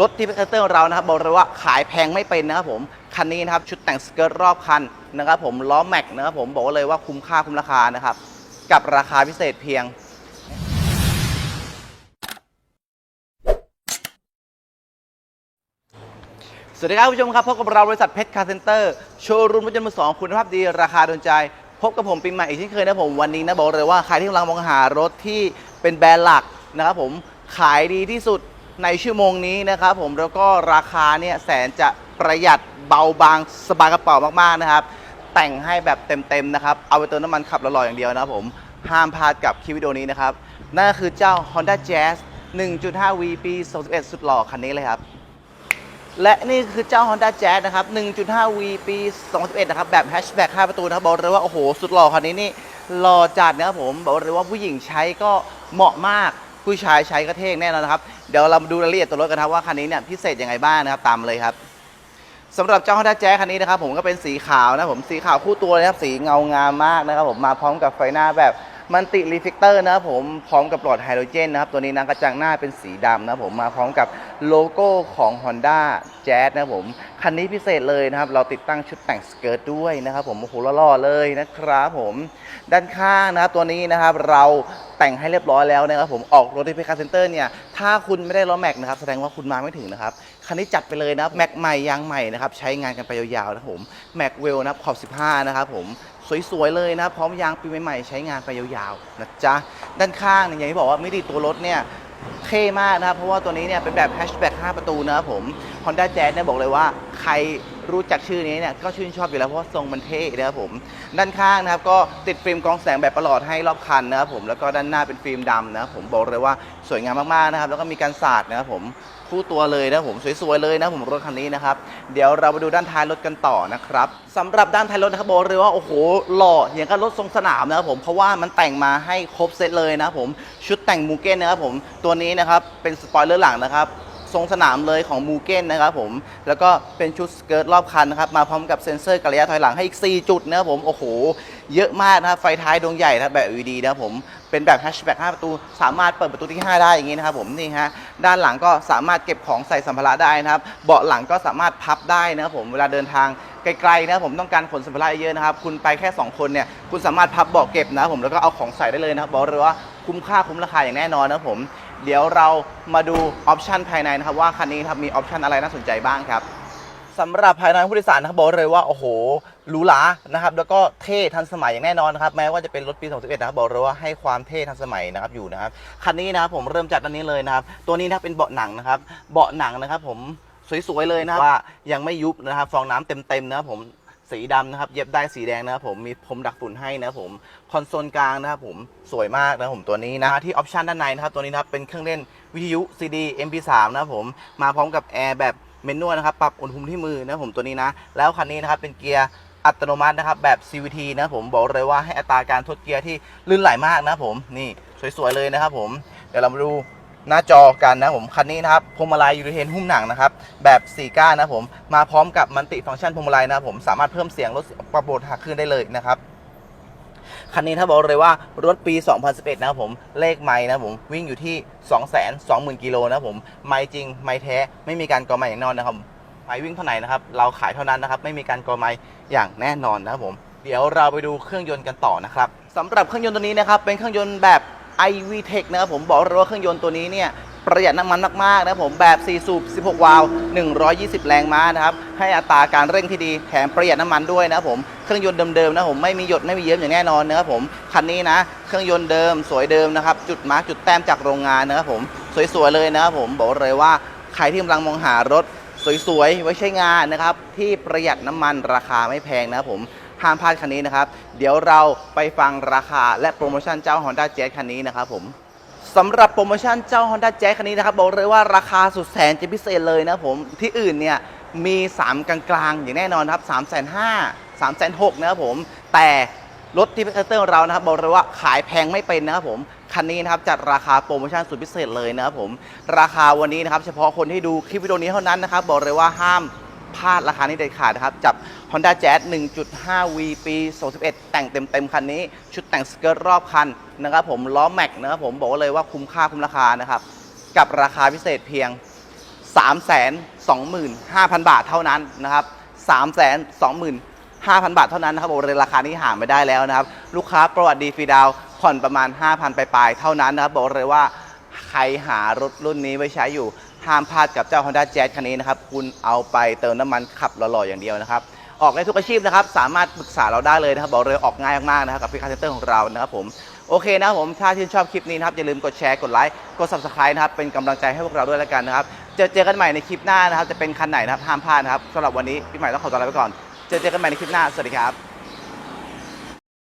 รถที่เพเตอร์ของเรานะครับบอกเลยว่าขายแพงไม่เป็นนะครับผมคันนี้นะครับชุดแต่งสเกิร์ตรอบคันนะครับผมล้อแม็กนะครับผมบอกเลยว่าคุ้มค่าคุ้มราคานะครับกับราคาพิเศษเพียงสวัสดีครับผู้ชมครับพบกับเราบริษัทเพชรคาร์เซ็นเตอร์โชว์รูมรถยนต์มือสองคุณภาพดีราคาโดนใจ พบกับผมปีใหม่อีกเช่นเคยนะผมวันนี้นะบอกเลยว่าใครที่กำลังมองหารถที่เป็นแบรนด์หลักนะครับผมขายดีที่สุด ในชั่วโมงนี้นะครับผมแล้วก็ราคาเนี่ยแสนจะประหยัดเบาบางสบายกระเป๋ามากๆนะครับ แต่งให้แบบเต็มๆนะครับ เอาไปเติมน้ำมันขับหล่อๆอย่างเดียวนะครับผมห้ามพลาดกับคลิปวิดีโอนี้นะครับ นั่นก็คือเจ้า Honda Jazz 1.5 V ปี21สุดหล่อคันนี้เลยครับ และนี่คือเจ้า Honda Jazz นะครับ 1.5V ปี2011นะครับ แบบแฮชแบ็ก5ประตูนะครับ บอกเลยว่า โอ้โห สุดหล่อคันนี้นี่หล่อจัดนะครับผม บอกเลยว่าผู้หญิงใช้ก็เหมาะมาก ผู้ชายใช้ก็เท่แน่นอนนะครับ เดี๋ยวเรามาดูรายละเอียดตัวรถกันครับว่าคันนี้เนี่ยพิเศษยังไงบ้างนะครับตามเลยครับสำหรับเจ้า Honda Jazz คันนี้นะครับผมก็เป็นสีขาวนะผมสีขาวคู่ตัวนะครับสีเงางามมากนะครับผมมาพร้อมกับไฟหน้าแบบมันติรีเฟกเตอร์นะครับผมพร้อมกับหลอดไฮโดรเจนนะครับตัวนี้นะกระจังหน้าเป็นสีดำนะผมมาพร้อมกับโลโก้ของ Honda Jazz นะผมคันนี้พิเศษเลยนะครับเราติดตั้งชุดแต่งสเกิร์ตด้วยนะครับผมโอ้โหหล่อๆเลยนะครับผมด้านข้างนะครับตัวนี้นะครับเรา แต่งให้เรียบร้อยแล้วนะครับผมออกรถที่เพคาเซ็นเตอร์เนี่ยถ้าคุณไม่ได้ล้อแม็กนะครับแสดงว่าคุณมาไม่ถึงนะครับคันนี้จัดไปเลยนะแม็กใหม่ยางใหม่นะครับใช้งานกันไปยาวๆนะผมแม็กเวลนะครับขอบ 15 นะครับผมสวยๆเลยนะพร้อมยางปีใหม่ๆใช้งานไปยาวๆนะจ๊ะด้านข้างเนี่ยอย่างที่บอกว่ามิติตัวรถเนี่ยเท่มากนะครับเพราะว่าตัวนี้เนี่ยเป็นแบบแฮชแบ็ก5ประตูนะครับผม Honda Jazz เนี่ยบอกเลยว่าใคร รู้จักชื่อนี้เนี่ยก็ชื่นชอบอยู่แล้วเพราะทรงมันเท่นะครับผม ด้านข้างนะครับก็ติดฟิล์มกรองแสงแบบประหลอดให้รอบคันนะครับผมแล้วก็ด้านหน้าเป็นฟิล์มดำนะครับผมบอกเลยว่าสวยงามมากๆนะครับแล้วก็มีการสาดนะครับผมคู่ตัวเลยนะผมสวยๆเลยนะผมรถคันนี้นะครับเดี๋ยวเรามาดูด้านท้ายรถกันต่อนะครับสำหรับด้านท้ายรถนะครับบอกเลยว่าโอ้โหหล่ออย่างกับรถทรงสนามนะครับผมเพราะว่ามันแต่งมาให้ครบเซตเลยนะครับผมชุดแต่งมูเก้นนะครับผมตัวนี้นะครับเป็นสปอยเลอร์หลังนะครับ ทรงสนามเลยของมูเก้นนะครับผม แล้วก็เป็นชุดสเกิร์ตรอบคันนะครับ มาพร้อมกับเซ็นเซอร์กระยะถอยหลังให้อีก 4 จุดนะครับผม โอ้โห เยอะมากนะครับ ไฟท้ายดวงใหญ่นะครับแบบ LED นะครับผม เป็นแบบแฮชแบ็ก5ประตู สามารถเปิดประตูที่ 5 ได้อย่างนี้นะครับผม นี่ฮะ ด้านหลังก็สามารถเก็บของใส่สัมภาระได้นะครับ เบาะหลังก็สามารถพับได้นะครับผม เวลาเดินทางไกลๆนะครับผมต้องการขนสัมภาระเยอะนะครับ คุณไปแค่ 2 คนเนี่ย คุณสามารถพับเบาะเก็บนะครับผม แล้วก็เอาของใส่ได้เลยนะครับ บอกเลยว่าคุ้มค่าคุ้มราคาอย่างแน่นอนนะครับผม เดี๋ยวเรามาดูออปชันภายในนะครับว่าคันนี้ครับมีออปชันอะไรน่าสนใจบ้างครับสำหรับภายในผู้โดยสารนะครับบอกเลยว่าโอ้โหหรูหรานะครับแล้วก็เท่ทันสมัยอย่างแน่นอนนะครับแม้ว่าจะเป็นรถปี 2011 นะครับบอกเลยว่าให้ความเท่ทันสมัยนะครับอยู่นะครับคันนี้นะครับผมเริ่มจากด้านนี้เลยนะครับตัวนี้นะครับเป็นเบาะหนังนะครับเบาะหนังนะครับผมสวยๆเลยนะครับว่ายังไม่ยุบนะครับฟองน้ำเต็มๆนะครับผม สีดำนะครับ เย็บได้สีแดงนะครับผมมีพรมดักฝุ่นให้นะครับผมคอนโซลกลางนะครับผมสวยมากนะครับผมตัวนี้นะที่ออปชันด้านในนะครับตัวนี้นะครับเป็นเครื่องเล่นวิทยุ CD MP3 นะครับผมมาพร้อมกับแอร์แบบเมนนวลนะครับปรับอุณหภูมิที่มือนะครับผมตัวนี้นะ แล้วคันนี้นะครับเป็นเกียร์อัตโนมัตินะครับแบบ CVT นะครับผมบอกเลยว่าให้อัตราการทดเกียร์ที่ลื่นไหลมากนะครับผมนี่สวยๆเลยนะครับผมเดี๋ยวเรามาดู หน้าจอกันนะผมคันนี้นะครับพวงมาลัยยูริเทนหุ้มหนังนะครับแบบ4ก้านนะผมมาพร้อมกับมันติฟังก์ชันพวงมาลัยนะผมสามารถเพิ่มเสียงลดปรับโหมดหักขึ้นได้เลยนะครับคันนี้ถ้าบอกเลยว่ารถปี 2011 นะผมเลขไม้นะผมวิ่งอยู่ที่ 220,000 กิโลนะผมไม้จริงไม้แท้ไม่มีการกอไม้อย่างแน่นอนนะครับไม้วิ่งเท่าไหร่นะครับเราขายเท่านั้นนะครับไม่มีการกอไม้อย่างแน่นอนนะครับผมเดี๋ยวเราไปดูเครื่องยนต์กันต่อนะครับสำหรับเครื่องยนต์ตัวนี้นะครับเป็นเครื่องยนต์แบบ iVTEC นะครับผมบอกเลยว่าเครื่องยนต์ตัวนี้เนี่ยประหยัดน้ำมันมากๆนะครับผมแบบ 4 สูบ 16 วาล์ว120 แรงม้านะครับ ให้อัตราการเร่งที่ดีแถมประหยัดน้ำมันด้วยนะครับผม เครื่องยนต์เดิมๆนะผมไม่มีหยดไม่มีเยิ้มอย่างแน่นอนนะครับผม คันนี้นะ เครื่องยนต์เดิมสวยเดิมนะครับ จุดมาร์กจุดแต้มจากโรงงานนะครับผม สวยๆเลยนะครับผมบอกเลยว่าใครที่กำลังมองหารถสวยๆไว้ใช้งานนะครับที่ประหยัดน้ำมันราคาไม่แพงนะครับผม ห้ามพลาดคันนี้นะครับ เดี๋ยวเราไปฟังราคาและโปรโมชั่นเจ้า Honda Jazz คันนี้นะครับผมสำหรับโปรโมชั่นเจ้า Honda Jazz คันนี้นะครับบอกเลยว่าราคาสุดแสนจะพิเศษเลยนะผมที่อื่นเนี่ยมี 3 กลางๆ อย่างแน่นอนครับ 3 5 0 0 0 3 6 0 0นะครับผม แต่รถที่เพเตอร์ของเรานะครับบอกเลยว่าขายแพงไม่เป็นนะครับผม คันนี้นะครับจัดราคาโปรโมชั่นสุดพิเศษเลยนะครับผม ราคาวันนี้นะครับเฉพาะคนที่ดูคลิปวิดีโอนี้เท่านั้นนะครับบอกเลยว่าห้าม พลาดราคานี้เด็ดขาดนะครับ จับ Honda Jazz 1.5V ปี 21 แต่งเต็มๆ คันนี้ ชุดแต่งสเกิร์ตรอบคันนะครับผมล้อแม็กนะครับผมบอกเลยว่าคุ้มค่าคุ้มราคานะครับ กับราคาพิเศษเพียง 325,000 บาทเท่านั้นนะครับ 325,000 บาทเท่านั้นนะครับบอกเลยราคานี้หาไม่ได้แล้วนะครับ ลูกค้าประวัติดีฟรีดาวผ่อนประมาณ 5,000ปลายๆเท่านั้นนะครับบอกเลยว่าใครหารถรุ่นนี้ไว้ใช้อยู่ ห้ามพลาดกับเจ้า Honda Jazz คันนี้นะครับคุณเอาไปเติมน้ำมันขับหล่อๆอย่างเดียวนะครับออกได้ทุกอาชีพนะครับสามารถปรึกษาเราได้เลยนะครับบอกเลยออกง่ายมากๆนะครับกับพิคาเซนเตอร์ของเรานะครับผมโอเคนะครับผมถ้าชื่นชอบคลิปนี้นะครับอย่าลืมกดแชร์กดไลค์กด subscribe นะครับเป็นกำลังใจให้พวกเราด้วยแล้วกันนะครับเจอเจอกันใหม่ในคลิปหน้านะครับจะเป็นคันไหนนะครับห้ามพลาดนะครับสำหรับวันนี้พี่ใหม่ต้องขอตัวลาไปก่อนเจอเจอกันใหม่ในคลิปหน้าสวัสดีครับ